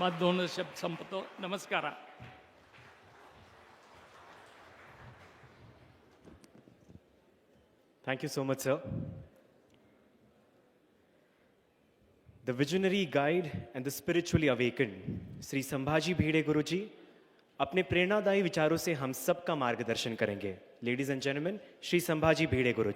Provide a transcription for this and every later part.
माझ दोन शब्द संपतो। नमस्कार। Thank you so much, sir. The visionary guide and the spiritually awakened, Shri Sambhaji Bhide गुरु जी अपने प्रेरणादायी विचारों से हम सबका मार्गदर्शन करेंगे। Ladies and gentleman Shri Sambhaji Bhide Guru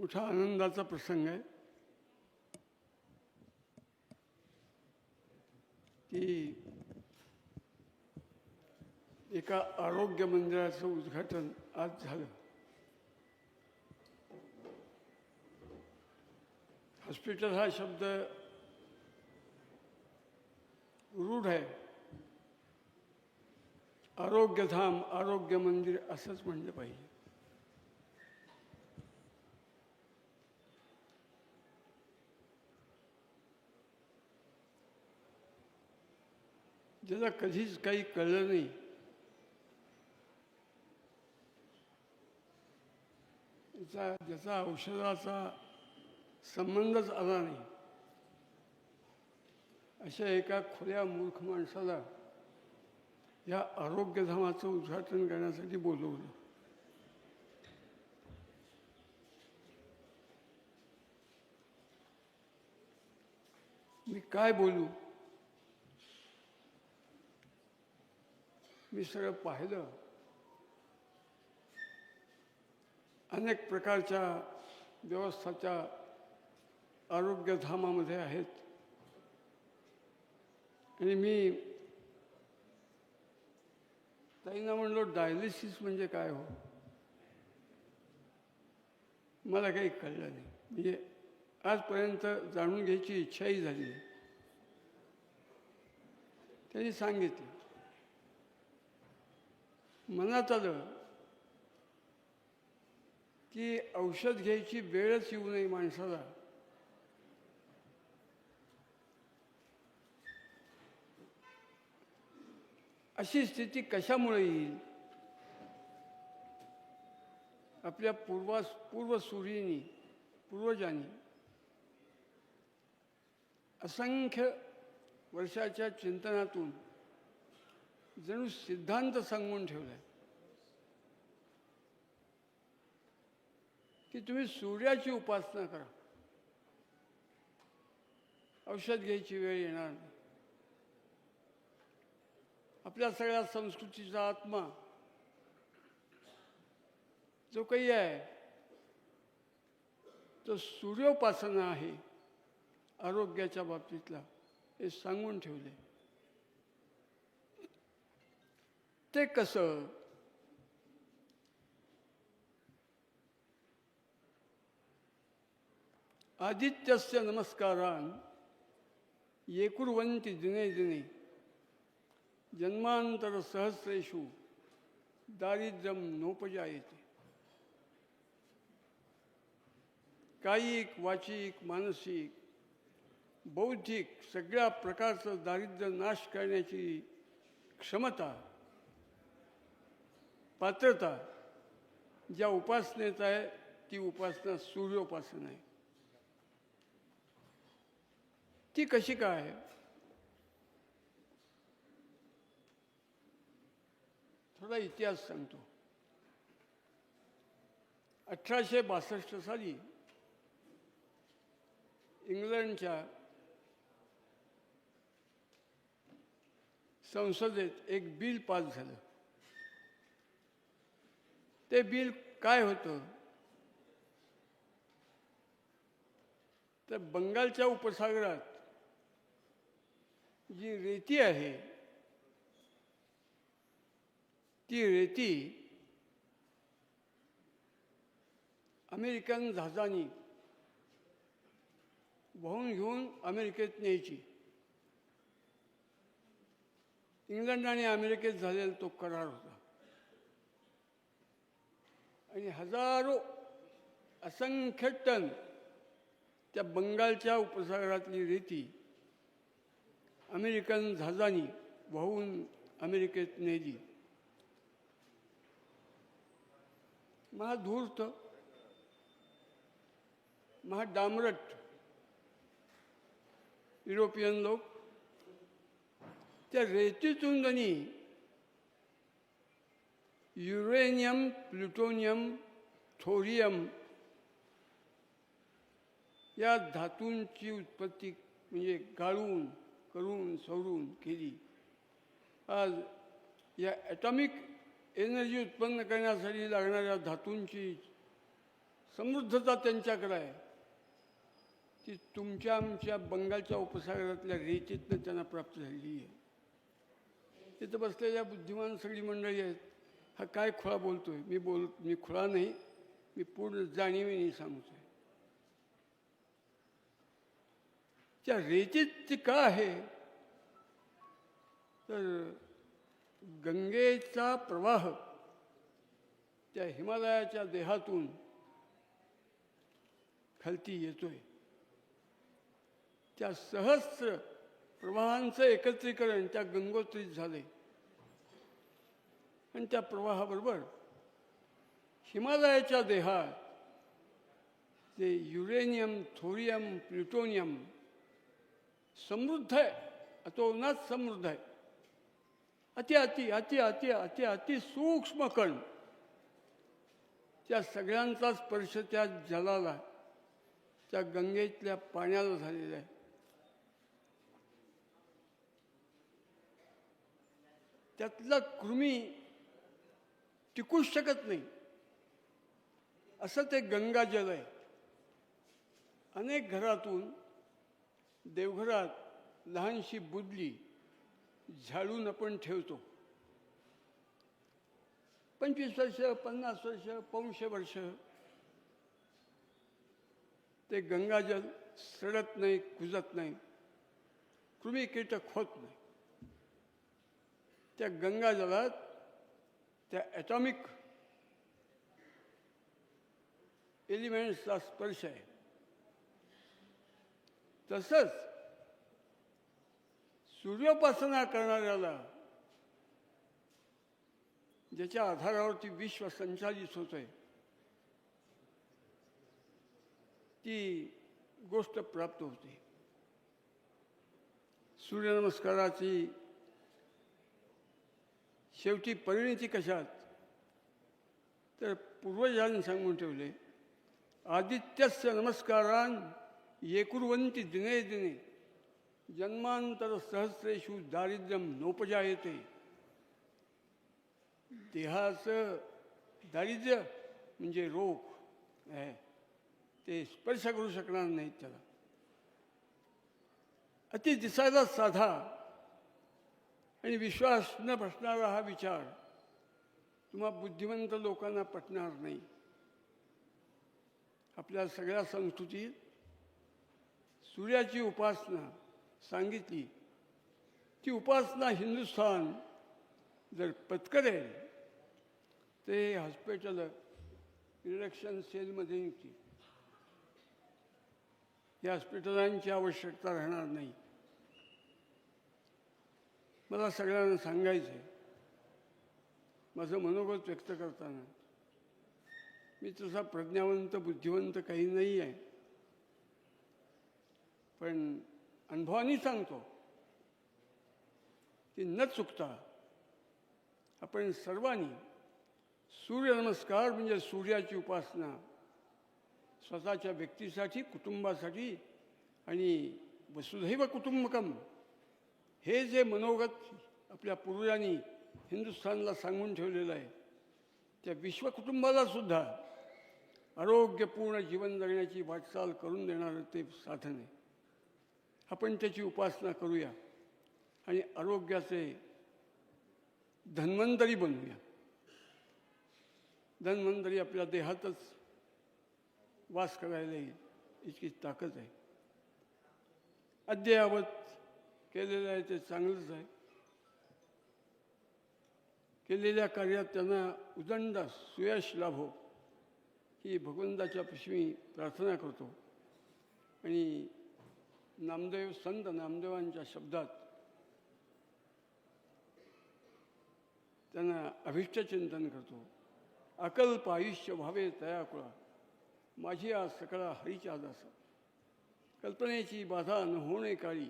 मोठा आनंदाचा प्रसंग आहे की एका आरोग्य मंदिराचं उद्घाटन आज झालं. हॉस्पिटल हा शब्द रूढ आहे. आरोग्यधाम आरोग्य मंदिर असंच म्हणलं पाहिजे. ज्याला कधीच काही कळलं नाही. ज्याचा ज्याचा औषधाचा संबंधच आला नाही. अशा एका खुल्या मूर्ख माणसाला या आरोग्यधामाचं उद्घाटन करण्यासाठी बोलवलं. मी काय बोलू? मी सगळं पाहिलं. अनेक प्रकारच्या व्यवस्थाच्या आरोग्यधामामध्ये आहेत. आणि मी ताईंना म्हणलो डायलिसिस म्हणजे काय हो? मला काही कळलं नाही. म्हणजे आजपर्यंत जाणून घ्यायची इच्छाही झाली त्यांनी सांगितलं मनात आलं की औषध घ्यायची वेळच येऊ नये माणसाला. अशी स्थिती कशामुळे येईल? आपल्या पूर्वास पूर्वसुरींनी पूर्वजांनी असंख्य वर्षाच्या चिंतनातून जणू सिद्धांत सांगून ठेवलाय. की तुम्ही सूर्याची उपासना करा. औषध घ्यायची वेळ येणार नाही. आपल्या सगळ्या संस्कृतीचा आत्मा जो काही आहे तो सूर्योपासना आहे आरोग्याच्या बाबतीतला हे सांगून ठेवले ते कसं? आदित्यस्य नमस्कारान येकुर्वंती दिने दिने जन्मांतर सहस्रेषु दारिद्र्यम नोपजायते। कायिक वाचिक मानसिक बौद्धिक सगळ्या प्रकारचं दारिद्र्य नाश करण्याची क्षमता पात्रता ज्या उपासनेत आहे ती उपासना सूर्योपासना आहे. ती कशी काय थोडा इतिहास सांगतो. अठराशे बासष्ट साली इंग्लंडच्या संसदेत एक बिल पास झालं. ते बिल काय होतं? तर बंगालच्या उपसागरात जी रेती आहे ती रेती अमेरिकन जहाजांनी वाहून घेऊन अमेरिकेत न्यायची. इंग्लंड आणि अमेरिकेत झालेला तो करार होता. आणि हजारो असंख्य टन त्या बंगालच्या उपसागरातली रेती अमेरिकन झाजानी वाहून अमेरिकेत नेली. महाधूर्त महाडामरट युरोपियन लोक त्या रेतीतून त्यांनी युरेनियम प्लुटोनियम थोरियम या धातूंची उत्पत्ती म्हणजे गाळून करून सवरून केली. आज या ॲटॉमिक एनर्जी उत्पन्न करण्यासाठी लागणाऱ्या धातूंची समृद्धता त्यांच्याकडे आहे. ती तुमच्या आमच्या बंगालच्या उपसागरातल्या रेतीतनं त्यांना प्राप्त झालेली आहे. तिथं बसलेल्या बुद्धिमान सगळी मंडळी आहेत. हा काय खुळा बोलतोय? मी बोल मी खुळा नाही मी पूर्ण जाणीवीने सांगतोय त्या रेतीत ती का आहे? तर गंगेचा प्रवाह त्या हिमालयाच्या देहातून खालती येतोय. त्या सहस्र प्रवाहांचं एकत्रीकरण त्या गंगोत्रीत झाले आणि त्या प्रवाहाबरोबर हिमालयाच्या देहात ते युरेनियम थोरियम प्लुटोनियम समृद्ध आहे अतोनात समृद्ध आहे. अति अति अति अति अति अति सूक्ष्म कण त्या सगळ्यांचा स्पर्श त्या जलाला त्या गंगेतल्या पाण्याला झालेला आहे. त्यातला कृमी टिकूच शकत नाही. असं ते गंगाजल आहे. अनेक घरातून देवघरात लहानशी बुदली झाडून आपण ठेवतो. पंचवीस वर्ष पन्नास वर्ष पाचशे वर्ष ते गंगाजल सडत नाही कुजत नाही कृमी कीटक होत नाही. त्या गंगाजलात त्या ॲटॉमिक एलिमेंट्सचा स्पर्श आहे. तसंच सूर्योपासना करणाऱ्याला ज्याच्या आधारावरती विश्व संचालित होत आहे ती गोष्ट प्राप्त होते. सूर्यनमस्काराची शेवटी परिणिती कशात? तर पूर्वजांनी सांगून ठेवले आदित्यस्य नमस्कारान येकुर्वंती दिने दिने जन्मांतर सहस्रेषु दारिद्र्यम नोपजायते। देहाचं दारिद्र्य म्हणजे रोग आहे ते स्पर्श करू शकणार नाहीत त्याला। अति दिसायला साधा आणि विश्वास न बसणारा हा विचार तुम्हा बुद्धिवंत लोकांना पटणार नाही. आपल्या सगळ्या संस्कृतीत सूर्याची उपासना सांगितली. ती उपासना हिंदुस्थान जर पत्करेल ते हॉस्पिटल इलेक्शन सेलमध्ये येतील. या हॉस्पिटलांची आवश्यकता राहणार नाही. मला सगळ्यांना सांगायचं आहे माझं मनोगत व्यक्त करताना. मी तसा प्रज्ञावंत बुद्धिवंत काही नाही आहे पण अनुभवानी सांगतो की न चुकता आपण सर्वांनी सूर्यनमस्कार म्हणजे सूर्याची उपासना स्वतःच्या व्यक्तीसाठी कुटुंबासाठी आणि वसुधैव कुटुंबकम हे जे मनोगत आपल्या पूर्वजांनी हिंदुस्थानला सांगून ठेवलेलं आहे त्या विश्वकुटुंबाला सुद्धा आरोग्यपूर्ण जीवन जगण्याची वाटचाल करून देणारं ते साधन आहे. आपण त्याची उपासना करूया आणि आरोग्याचे धन्वंतरी बनूया. धन्वंतरी आपल्या देहातच वास करायला येईल इतकी ताकद आहे. अद्ययावत केलेलं आहे ते चांगलंच आहे. केलेल्या कार्यात त्यांना उदंड सुयश लाभो हो, ही भगवंताच्या पिशवी प्रार्थना करतो. आणि नामदेव संत नामदेवांच्या शब्दात त्यांना अभिष्टचिंतन करतो. अकल्प आयुष्य व्हावे तयाकुळा माझी आज सकळा हरीच्या दासा कल्पनेची बाधा न होणे काळी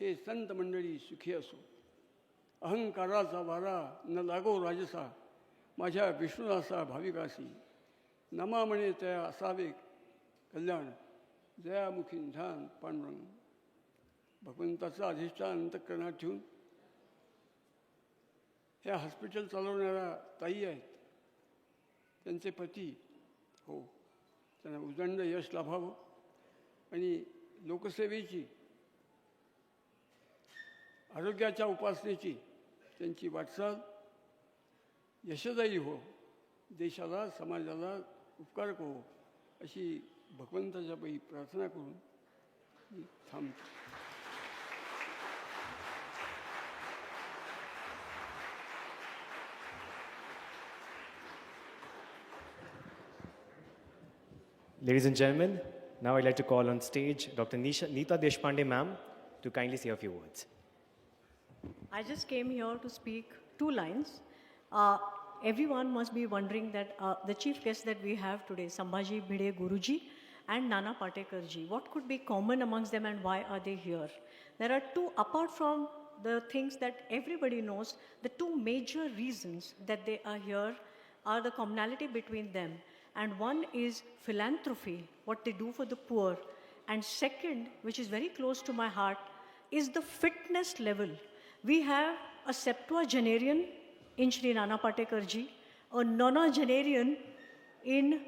हे संत मंडळी सुखी असो. अहंकाराचा वारा न लागो राजसा. माझ्या विष्णुदासा भाविकासी. नमा म्हणे त्या असावे कल्याण. दयामुखी ध्यान पांडुरंग. भगवंताचं अधिष्ठान अंतकरणात ठेवून ह्या हॉस्पिटल चालवणाऱ्या ताई आहेत. त्यांचे पती हो. त्यांना उदंड यश लाभावं आणि लोकसेवेची आरोग्याच्या उपासनेची त्यांची वाटचाल यशदायी हो देशाला समाजाला उपकार हो अशी भगवंताच्या पायी प्रार्थना करून मी थांबतो Ladies and gentlemen, now I'd like to call on stage Dr. Nisha, Nita Deshpande ma'am to kindly say a few words. I just came here to speak two lines. Uh, everyone must be wondering that uh, the chief guest that we have today, Sambhaji Bhide Guruji and Nana Patekarji, what could be common amongst them and why are they here? There are two, apart from the things that everybody knows, the two major reasons that they are here are the commonality between them. And one is philanthropy, what they do for the poor. And second, which is very close to my heart, is the fitness level. We have a septuagenarian in Sri Nana Patekarji, a nonagenarian in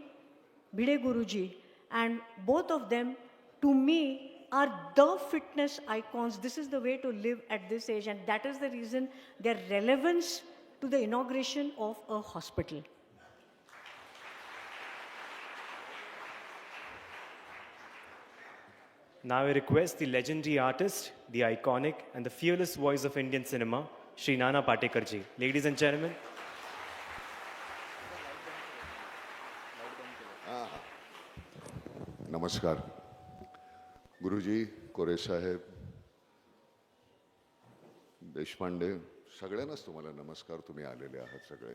Bhide Guruji, and both of them, to me, are the fitness icons. This is the way to live at this age, and that is the reason their relevance to the inauguration of a hospital. Now I request the legendary artist, the iconic and the fearless voice of Indian cinema, Sri Nana Patekarji. Ladies and gentlemen, नमस्कार गुरुजी कोरे साहेब देशपांडे सगळ्यांनाच तुम्हाला नमस्कार तुम्ही आलेले आहात सगळे